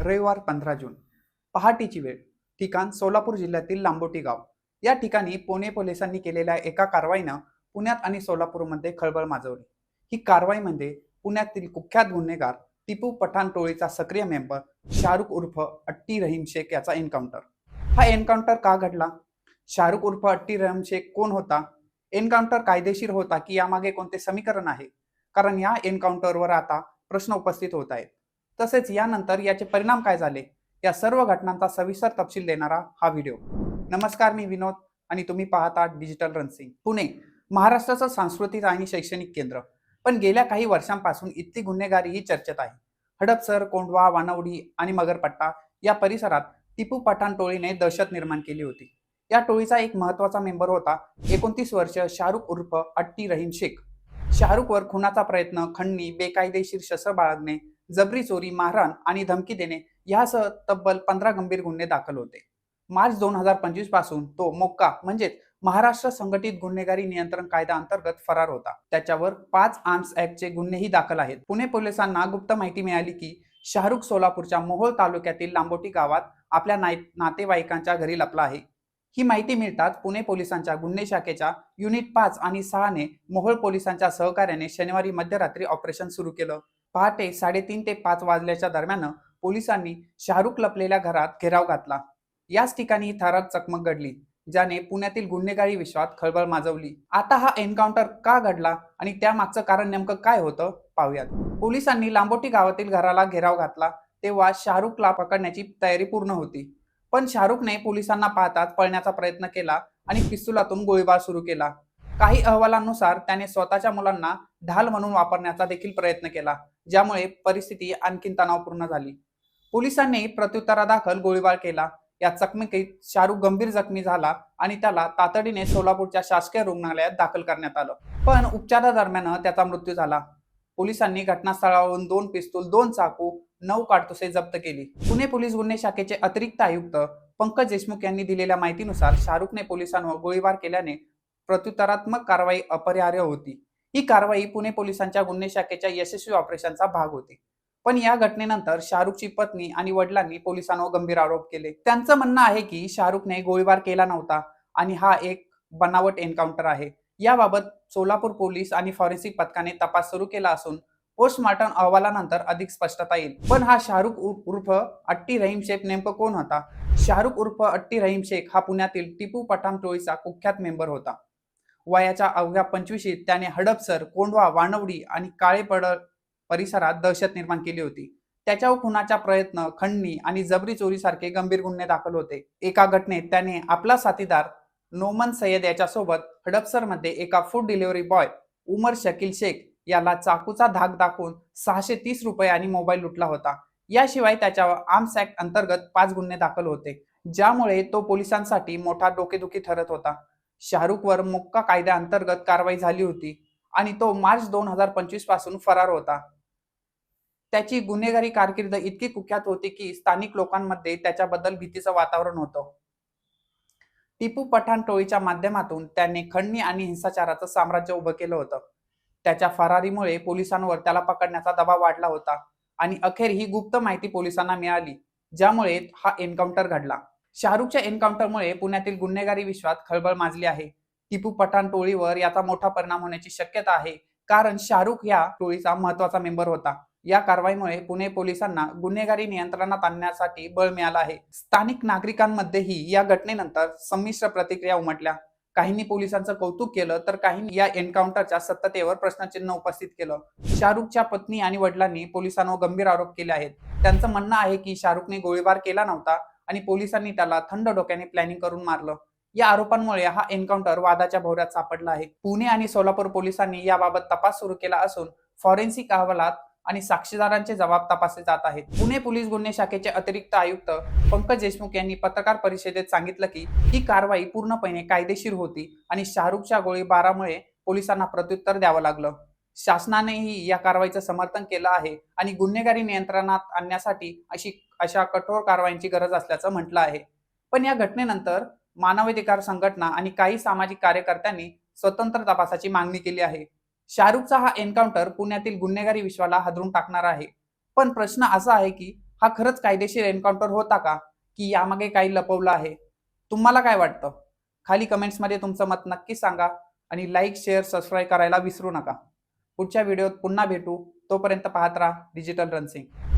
रविवार पंधरा जून. पहाटेची वेळ. ठिकाण सोलापूर जिल्ह्यातील लांबोटी गाव. या ठिकाणी पुणे पोलिसांनी केलेल्या एका कारवाईनं पुण्यात आणि सोलापूरमध्ये खळबळ माजवली. ही कारवाई म्हणजे पुण्यातील कुख्यात गुन्हेगार टिपू पठाण टोळीचा सक्रिय मेंबर शाहरुख उर्फ अट्टी रहीम शेख याचा एन्काउंटर. हा एन्काउंटर का घडला? शाहरुख उर्फ अट्टी रहीम शेख कोण होता? एन्काउंटर कायदेशीर होता की यामागे कोणते समीकरण आहे? कारण या एन्काउंटरवर आता प्रश्न उपस्थित होत आहेत. तसेच यानंतर याचे परिणाम काय झाले? या सर्व घटनांचा सविस्तर तपशील देणारा हा व्हिडिओ. नमस्कार मी विनोद आणि तुम्ही पाहता डिजिटल रनसिंग पुणे महाराष्ट्राचं सांस्कृतिक आणि शैक्षणिक केंद्र. पण गेल्या काही वर्षांपासून इतकी गुन्हेगारी ही चर्चेत आहे. हडपसर कोंढवा वानवडी आणि मगरपट्टा या परिसरात टिपू पठाण टोळीने दहशत निर्माण केली होती. या टोळीचा एक महत्त्वाचा मेंबर होता एकोणतीस वर्ष शाहरुख उर्फ अट्टी रहीम शेख. शाहरुखवर खुनाचा प्रयत्न खंडणी बेकायदेशीर शस्त्र बाळगणे जबरी चोरी मारहाण आणि धमकी देणे यासह तब्बल पंधरा गंभीर गुन्हे दाखल होते. मार्च दोन हजार पंचवीसपासून तो मोक्का म्हणजेच महाराष्ट्र संघटित गुन्हेगारी नियंत्रण कायदा अंतर्गत फरार होता. त्याच्यावर पाच आर्म्स ऍक्टचे गुन्हेही दाखल आहेत. पुणे पोलिसांना गुप्त माहिती मिळाली की शाहरुख सोलापूरच्या मोहोळ तालुक्यातील लांबोटी गावात आपल्या नातेवाईकांच्या घरी लपला आहे. ही माहिती मिळताच पुणे पोलिसांच्या गुन्हे शाखेच्या युनिट पाच आणि सहाने मोहोळ पोलिसांच्या सहकार्याने शनिवारी मध्यरात्री ऑपरेशन सुरू केलं. पहाटे साडेतीन ते पाच वाजल्याच्या दरम्यान पोलिसांनी शाहरुख लपलेल्या घरात घेराव घातला. याच ठिकाणी ही चकमक घडली ज्याने पुण्यातील गुन्हेगारी विश्वात खळबळ माजवली. आता हा एन्काउंटर का घडला आणि त्यामागचं कारण नेमकं काय होतं पाहूयात. पोलिसांनी लांबोटी गावातील घराला घेराव घातला तेव्हा शाहरुखला पकडण्याची तयारी पूर्ण होती. पण शाहरुखने पोलिसांना पाहताच पळण्याचा प्रयत्न केला आणि पिस्तुलातून गोळीबार सुरू केला. काही अहवालांनुसार त्याने स्वतःच्या मुलांना ढाल म्हणून वापरण्याचा देखील प्रयत्न केला. ज्यामुळे परिस्थिती आणखी तणावपूर्ण झाली. पोलिसांनी प्रत्युत्तरादाखल गोळीबार केला. या चकमकीत शाहरुख गंभीर जखमी झाला आणि त्याला तातडीने सोलापूरच्या शासकीय रुग्णालयात दाखल करण्यात आलं. पण उपचारादरम्यान त्याचा मृत्यू झाला. पोलिसांनी घटनास्थळावरून दोन पिस्तूल दोन चाकू नऊ काडतुसे जप्त केली. पुणे पोलीस गुन्हे शाखेचे अतिरिक्त आयुक्त पंकज देशमुख यांनी दिलेल्या माहितीनुसार शाहरुखने पोलिसांवर गोळीबार केल्याने प्रत्युत्तरात्मक कारवाई अपरिहार्य होती. ही कारवाई पुणे पोलिसांच्या गुन्हे शाखेच्या यशस्वी ऑपरेशनचा भाग होती. पण या घटनेनंतर शाहरुखची पत्नी आणि वडिलांनी पोलिसांवर गंभीर आरोप केले. त्यांचं म्हणणं आहे की शाहरुखने गोळीबार केला नव्हता आणि हा एक बनावट एन्काउंटर आहे. याबाबत सोलापूर पोलीस आणि फॉरेन्सिक पथकाने तपास सुरू केला असून पोस्टमॉर्टम अहवालानंतर अधिक स्पष्टता येईल. पण हा शाहरुख उर्फ अट्टी रहीम शेख नेमकं कोण होता? शाहरुख उर्फ अट्टी रहीम शेख हा पुण्यातील टिपू पठाण टोळीचा कुख्यात मेंबर होता. वयाच्या अवघ्या पंचवीशीत त्याने हडपसर कोंडवा वानवडी आणि काळेपड परिसरात दहशत निर्माण केली होती. त्याच्यावर खुनाचा प्रयत्न खंडणी आणि जबरी चोरीसारखे गंभीर गुन्हे दाखल होते. एका घटनेत त्याने आपला साथीदार नोमन सय्यद याच्यासोबत हडपसरमध्ये एका food delivery boy Umar Shakil Shaikh याला चाकूचा धाक दाखवून सहाशे तीस रुपये आणि मोबाईल लुटला होता. याशिवाय त्याच्यावर आर्म्स ऍक्ट अंतर्गत पाच गुन्हे दाखल होते. ज्यामुळे तो पोलिसांसाठी मोठा डोकेदुखी ठरत होता. शाहरुखवर मोक्का कायद्या अंतर्गत कारवाई झाली होती आणि तो मार्च दोन हजार पंचवीसपासून फरार होता. त्याची गुन्हेगारी कारकीर्द इतकी कुख्यात होती की स्थानिक लोकांमध्ये त्याच्याबद्दल भीतीचं वातावरण होतं. टिपू पठाण टोळीच्या माध्यमातून त्याने खंडणी आणि हिंसाचाराचं साम्राज्य उभं केलं होतं. त्याच्या फरारीमुळे पोलिसांवर त्याला पकडण्याचा दबाव वाढला होता आणि अखेर ही गुप्त माहिती पोलिसांना मिळाली ज्यामुळे हा एन्काउंटर घडला. शाहरुखच्या एन्काउंटरमुळे पुण्यातील गुन्हेगारी विश्वात खळबळ माजली आहे. टिपू पठाण टोळीवर याचा मोठा परिणाम होण्याची शक्यता आहे. कारण शाहरुख या टोळीचा महत्त्वाचा मेंबर होता. या कारवाईमुळे पुणे पोलिसांना गुन्हेगारी नियंत्रणात आणण्यासाठी बळ मिळालं आहे. स्थानिक नागरिकांमध्येही या घटनेनंतर संमिश्र प्रतिक्रिया उमटल्या. काहींनी पोलिसांचं कौतुक केलं तर काहींनी या एन्काउंटरच्या सत्ततेवर प्रश्नचिन्ह उपस्थित केलं. शाहरुखच्या पत्नी आणि वडिलांनी पोलिसांवर गंभीर आरोप केले आहेत. त्यांचं म्हणणं आहे की शाहरुखने गोळीबार केला नव्हता आणि पोलिसांनी त्याला थंड डोक्याने प्लॅनिंग करून मारलं. या आरोपांमुळे हा एन्काउंटर वादाच्या भोवऱ्यात सापडला आहे. पुणे आणि सोलापूर पोलिसांनी याबाबत तपास सुरू केला असून फॉरेन्सिक अहवालात आणि साक्षीदारांचे जबाब तपासले जात आहेत. पुणे पोलीस गुन्हे शाखेचे अतिरिक्त आयुक्त पंकज देशमुख यांनी पत्रकार परिषदेत सांगितलं की ही कारवाई पूर्णपणे कायदेशीर होती आणि शाहरुखच्या गोळीबारामुळे पोलिसांना प्रत्युत्तर द्यावं लागलं. शासनानेही या कारवाईचं समर्थन केलं आहे आणि गुन्हेगारी नियंत्रणात आणण्यासाठी अशी अशा कठोर कारवाईची गरज असल्याचं म्हटलं आहे. पण या घटनेनंतर मानवाधिकार संघटना आणि काही सामाजिक कार्यकर्त्यांनी स्वतंत्र तपासाची मागणी केली आहे. शाहरुखचा हा एन्काउंटर पुण्यातील गुन्हेगारी विश्वाला हादरून टाकणार आहे. पण प्रश्न असा आहे की हा खरंच कायदेशीर एन्काउंटर होता का? की यामागे काही लपवलं आहे? तुम्हाला काय वाटतं? खाली कमेंट्समध्ये तुमचं मत नक्की सांगा आणि लाईक शेअर सबस्क्राईब करायला विसरू नका. पुढच्या व्हिडिओत पुन्हा भेटू. तोपर्यंत पाहत राहा डिजिटल रनसिंग